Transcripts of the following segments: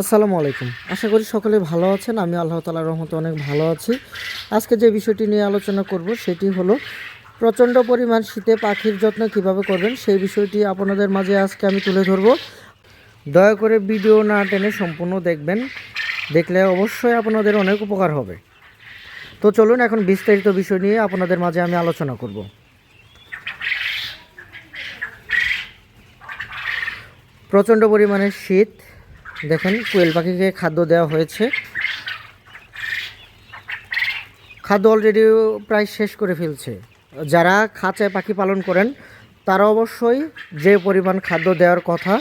আসসালামু আলাইকুম। আশা করি সকলে ভালো আছেন। আমি আল্লাহ তালার রহমতে অনেক ভালো আছি। আজকে যে বিষয়টি নিয়ে আলোচনা করব সেটি হলো প্রচণ্ড পরিমাণ শীতে পাখির যত্ন কীভাবে করবেন সেই বিষয়টি আপনাদের মাঝে আজকে আমি তুলে ধরব। দয়া করে ভিডিও না টেনে সম্পূর্ণ দেখবেন। দেখলে অবশ্যই আপনাদের অনেক উপকার হবে। তো চলুন এখন বিস্তারিত বিষয় নিয়ে আপনাদের মাঝে আমি আলোচনা করব। প্রচণ্ড পরিমাণে শীত দেখেন, কোয়েল পাখিকে খাদ্য দেওয়া হয়েছে। খাদ্য অলরেডি প্রায় শেষ করে ফেলছে। যারা খাঁচায় পাখি পালন করেন, তারা অবশ্যই যে পরিমাণ খাদ্য দেওয়ার কথা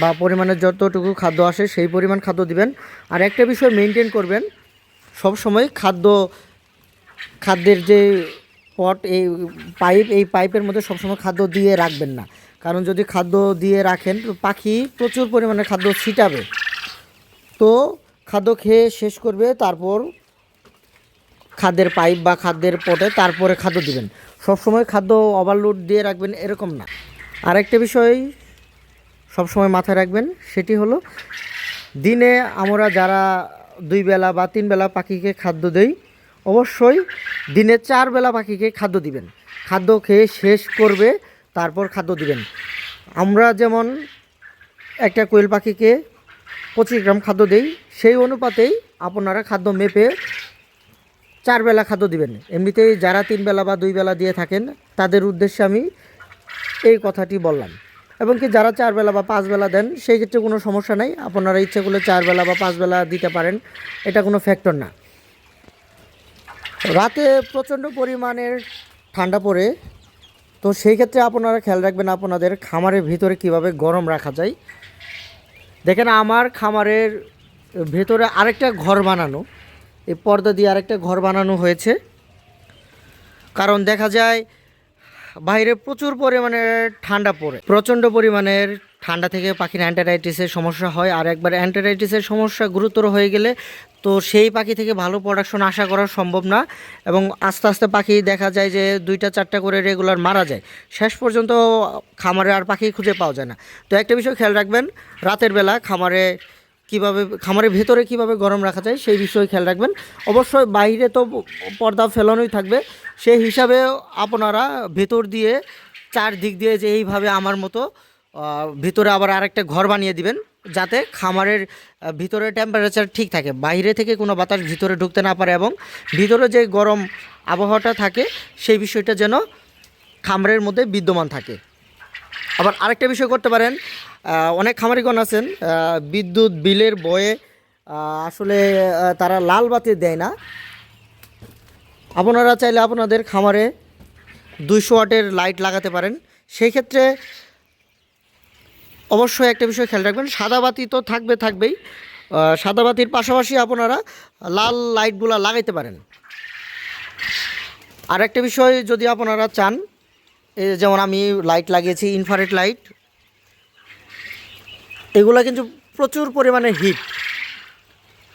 বা পরিমাণে যতটুকু খাদ্য আসে, সেই পরিমাণ খাদ্য দিবেন। আর একটা বিষয় মেনটেন করবেন সব সময় খাদ্য, খাদ্যের যে পট এই পাইপ এই পাইপের মধ্যে সবসময় খাদ্য দিয়ে রাখবেন না। কারণ যদি খাদ্য দিয়ে রাখেন পাখি প্রচুর পরিমাণে খাদ্য ছিটাবে। তো খাদ্য খেয়ে শেষ করবে, তারপর খাদ্যের পাইপ বা খাদ্যের পটে তারপরে খাদ্য দিবেন। সবসময় খাদ্য ওভারলোড দিয়ে রাখবেন এরকম না। আরেকটা বিষয় সবসময় মাথায় রাখবেন, সেটি হলো দিনে আমরা যারা দুই বেলা বা তিন বেলা পাখিকে খাদ্য দেই, অবশ্যই দিনে চার বেলা পাখিকে খাদ্য দিবেন। খাদ্য খেয়ে শেষ করবে তারপর খাদ্য দিবেন। আমরা যেমন একটা কোয়েল পাখিকে পঁচিশ গ্রাম খাদ্য দেই, সেই অনুপাতেই আপনারা খাদ্য মেপে চার বেলা খাদ্য দিবেন। এমনিতেই যারা তিন বেলা বা দুই বেলা দিয়ে থাকেন, তাদের উদ্দেশ্যে আমি এই কথাটি বললাম। এবং কি যারা চার বেলা বা পাঁচ বেলা দেন, সেই ক্ষেত্রে কোনো সমস্যা নাই। আপনারা ইচ্ছে করলে চার বেলা বা পাঁচ বেলা দিতে পারেন। এটা কোনো ফ্যাক্টর না। রাতে প্রচণ্ড পরিমাণের ঠান্ডা পড়ে তো সেই ক্ষেত্রে আপনারা খেয়াল রাখবেন আপনাদের খামারের ভিতরে কীভাবে গরম রাখা যায়। দেখেন আমার খামারের ভেতরে আরেকটা ঘর বানানো, এই পর্দা দিয়ে আরেকটা ঘর বানানো হয়েছে। কারণ দেখা যায় বাইরে প্রচুর পরিমাণে ঠান্ডা পড়ে। প্রচণ্ড পরিমাণের ঠান্ডা থেকে পাখির অ্যান্টারাইটিসের সমস্যা হয়। আর একবার অ্যান্টারাইটিসের সমস্যা গুরুতর হয়ে গেলে তো সেই পাখি থেকে ভালো প্রোডাকশন আশা করা সম্ভব না এবং আস্তে আস্তে পাখি দেখা যায় যে দুইটা, চারটা করে রেগুলার মারা যায়। শেষ পর্যন্ত খামারে আর পাখি খুঁজে পাওয়া যায় না। তো একটা বিষয় খেয়াল রাখবেন, রাতের বেলা খামারে কীভাবে, খামারের ভেতরে কীভাবে গরম রাখা যায় সেই বিষয়ে খেয়াল রাখবেন। অবশ্যই বাইরে তো পর্দা ফেলানোই থাকবে। সেই হিসাবে আপনারা ভেতর দিয়ে, চারদিক দিয়ে যে এইভাবে আমার মতো ভিতরে আবার আরেকটা ঘর বানিয়ে দিবেন, যাতে খামারের ভিতরে টেম্পারেচার ঠিক থাকে। বাইরে থেকে কোনো বাতাস ভিতরে ঢুকতে না পারে এবং ভিতরে যে গরম আবহাওয়াটা থাকে, সেই বিষয়টা যেন খামারের মধ্যে বিদ্যমান থাকে। আবার আরেকটা বিষয় করতে পারেন অনেক খামারিগণ আছেন বিদ্যুৎ বিলের বয়ে আসলে তারা লাল বাতি দেয় না। আপনারা চাইলে আপনাদের খামারে দুইশো ওয়াটের লাইট লাগাতে পারেন। সেই ক্ষেত্রে অবশ্যই একটা বিষয় খেয়াল রাখবেন, সাদা বাতি তো থাকবে থাকবেই সাদা বাতির পাশাপাশি আপনারা লাল লাইটগুলো লাগাইতে পারেন। আর একটা বিষয় যদি আপনারা চান যেমন আমি লাইট লাগিয়েছি ইনফারেট লাইট এগুলা কিন্তু প্রচুর পরিমাণে হিট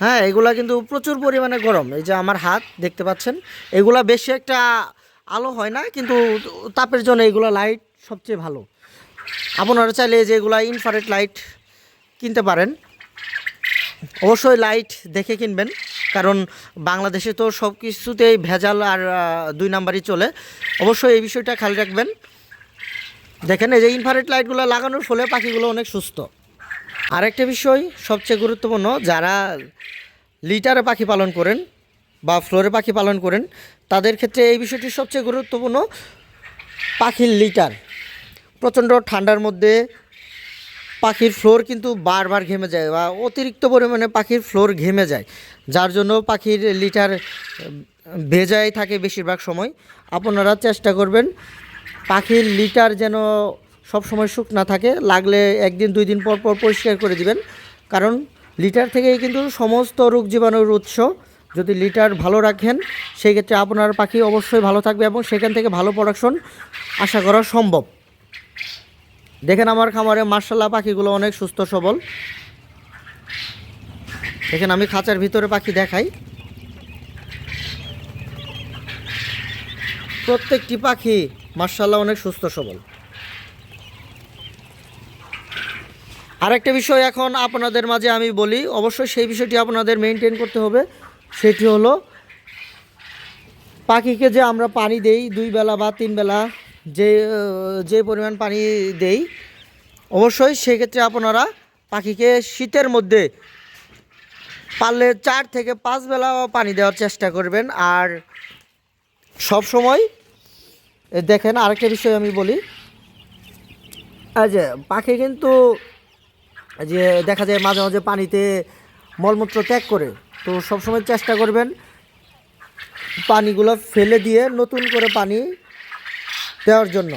হ্যাঁ এগুলা কিন্তু প্রচুর পরিমাণে গরম। এই যে আমার হাত, দেখতে পাচ্ছেন, এগুলা বেশি একটা আলো হয় না, কিন্তু তাপের জন্য এগুলা লাইট সবচেয়ে ভালো। আপনারা চাইলে যে এগুলা ইনফারেট লাইট কিনতে পারেন। অবশ্যই লাইট দেখে কিনবেন। কারণ বাংলাদেশে তো সব কিছুতেই ভেজাল আর দুই নাম্বারই চলে। অবশ্যই এই বিষয়টা খেয়াল রাখবেন। দেখেন, এই যে ইনফ্রারেড লাইটগুলো লাগানোর ফলে পাখিগুলো অনেক সুস্থ। আরেকটা বিষয় সবচেয়ে গুরুত্বপূর্ণ, যারা লিটারে পাখি পালন করেন বা ফ্লোরে পাখি পালন করেন, তাদের ক্ষেত্রে এই বিষয়টি সবচেয়ে গুরুত্বপূর্ণ, পাখির লিটার প্রচণ্ড ঠান্ডার মধ্যে পাখির ফ্লোর কিন্তু বারবার ঘেমে যায় বা অতিরিক্ত পরিমাণে পাখির ফ্লোর ঘেমে যায়, যার জন্য পাখির লিটার ভেজাই থাকে বেশিরভাগ সময়। আপনারা চেষ্টা করবেন পাখির লিটার যেন সব সময় শুকনা থাকে, লাগলে একদিন, দুই দিন পর পর পরিষ্কার করে দিবেন। কারণ লিটার থেকেই কিন্তু সমস্ত রোগ জীবাণুর উৎস। যদি লিটার ভালো রাখেন, সেই ক্ষেত্রে আপনার পাখি অবশ্যই ভালো থাকবে এবং সেখান থেকে ভালো প্রোডাকশন আশা করা সম্ভব। দেখেন আমার খামারে মার্শাল্লাহ পাখিগুলো অনেক সুস্থ, সবল। দেখেন আমি খাঁচার ভিতরে পাখি দেখাই। প্রত্যেকটি পাখি মার্শাল্লাহ অনেক সুস্থ, সবল। আরেকটা বিষয় এখন আপনাদের মাঝে আমি বলি, অবশ্যই সেই বিষয়টি আপনাদের মেনটেন করতে হবে। সেটি হলো, পাখিকে যে আমরা পানি দেই দুই বেলা বা তিন বেলা যে যে পরিমাণ পানি দেই, অবশ্যই সেক্ষেত্রে আপনারা পাখিকে শীতের মধ্যে পারলে চার থেকে পাঁচ বেলা পানি দেওয়ার চেষ্টা করবেন। আর সব সময় দেখেন আরেকটা বিষয় আমি বলি। যে, পাখি কিন্তু যে দেখা যায় মাঝে মাঝে পানিতে মলমূত্র ত্যাগ করে, তো সবসময় চেষ্টা করবেন পানিগুলো ফেলে দিয়ে নতুন করে পানি দেওয়ার জন্য।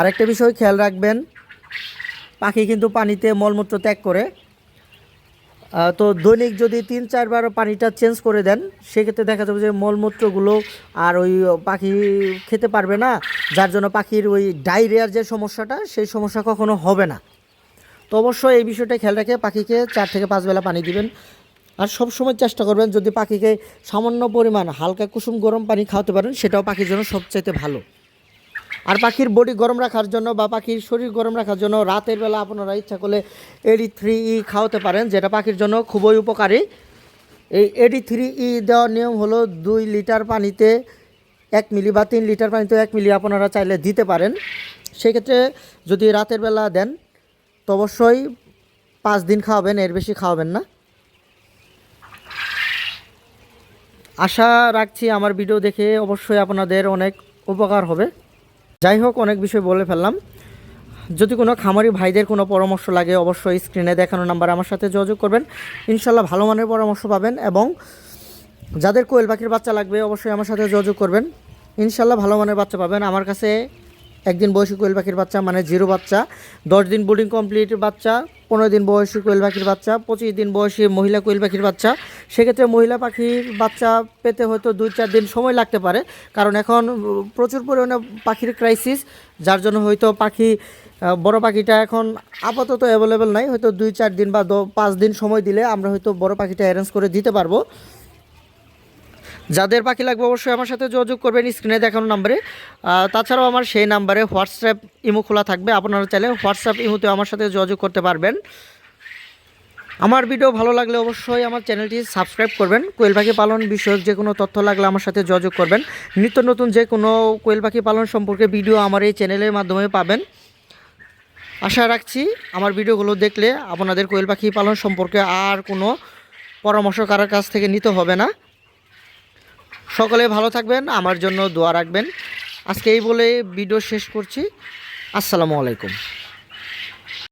আরেকটা বিষয় খেয়াল রাখবেন, পাখি কিন্তু পানিতে মলমূত্র ত্যাগ করে। তো দৈনিক যদি তিন চারবার পানিটা চেঞ্জ করে দেন, সেক্ষেত্রে দেখা যাবে যে মলমূত্রগুলো আর ওই পাখি খেতে পারবে না, যার জন্য পাখির ওই ডায়রিয়ার যে সমস্যাটা, সেই সমস্যা কখনো হবে না। তো অবশ্যই এই বিষয়টা খেয়াল রেখে পাখিকে চার থেকে পাঁচ বেলা পানি দিবেন। আর সব সময় চেষ্টা করবেন যদি পাখিকে সামান্য পরিমাণ হালকা কুসুম গরম পানি খাওয়াতে পারেন, সেটাও পাখির জন্য সবচাইতে ভালো। আর পাখির বডি গরম রাখার জন্য বা পাখির শরীর গরম রাখার জন্য রাতের বেলা আপনারা ইচ্ছা করলে এডি থ্রি ই খাওয়াতে পারেন, যেটা পাখির জন্য খুবই উপকারী। এই এডি থ্রি ই দেওয়ার নিয়ম হলো দুই লিটার পানিতে এক মিলি বা তিন লিটার পানিতে এক মিলি আপনারা চাইলে দিতে পারেন। সেক্ষেত্রে যদি রাতের বেলা দেন, তো অবশ্যই পাঁচ দিন খাওয়াবেন, এর বেশি খাওয়াবেন না। আশা রাখছি আমার ভিডিও দেখে অবশ্যই আপনাদের অনেক উপকার হবে। যাই হোক, অনেক বিষয় বলে ফেললাম। যদি কোনো খামারি ভাইদের কোনো পরামর্শ লাগে, অবশ্যই স্ক্রিনে দেখানো নাম্বার আমার সাথে যোগাযোগ করবেন। ইনশাল্লাহ ভালো মানের পরামর্শ পাবেন এবং যাদের কোয়েল পাখির বাচ্চা লাগবে, অবশ্যই আমার সাথে যোগাযোগ করবেন। ইনশাল্লাহ ভালো মানের বাচ্চা পাবেন। আমার কাছে একদিন বয়সী কোয়েল পাখির বাচ্চা মানে জিরো বাচ্চা, দশ দিন বোর্ডিং কমপ্লিট বাচ্চা পনেরো দিন বয়সী কোয়েল পাখির বাচ্চা, পঁচিশ দিন বয়সী মহিলা কোয়েল পাখির বাচ্চা। সেক্ষেত্রে মহিলা পাখির বাচ্চা পেতে হয়তো দুই চার দিন সময় লাগতে পারে। কারণ এখন প্রচুর পরিমাণে পাখির ক্রাইসিস যার জন্য হয়তো পাখি বড় পাখিটা এখন আপাতত অ্যাভেলেবেল নাই। হয়তো দুই চার দিন বা পাঁচ দিন সময় দিলে আমরা হয়তো বড় পাখিটা অ্যারেঞ্জ করে দিতে পারব। যাদের পাখি লাগবে অবশ্যই আমার সাথে যোগাযোগ করবেন স্ক্রিনে দেখানো নাম্বারে। তাছাড়াও আমার সেই নাম্বারে হোয়াটসঅ্যাপ ইমো খোলা থাকবে। আপনারা চাইলে হোয়াটসঅ্যাপ ইমোতে আমার সাথে যোগাযোগ করতে পারবেন। আমার ভিডিও ভালো লাগলে অবশ্যই আমার চ্যানেলটি সাবস্ক্রাইব করবেন। কোয়েল পাখি পালন বিষয়ক যে কোনো তথ্য লাগলে আমার সাথে যোগাযোগ করবেন। নিত্য নতুন যে কোনো কোয়েল পাখি পালন সম্পর্কে ভিডিও আমার এই চ্যানেলের মাধ্যমে পাবেন। আশা রাখছি আমার ভিডিওগুলো দেখলে আপনাদের কোয়েল পাখি পালন সম্পর্কে আর কোনো পরামর্শ কারোর কাছ থেকে নিতে হবে না। সকলে ভালো থাকবেন, আমার জন্য দোয়া রাখবেন। আজকে এই বলে ভিডিও শেষ করছি। আসসালামু আলাইকুম।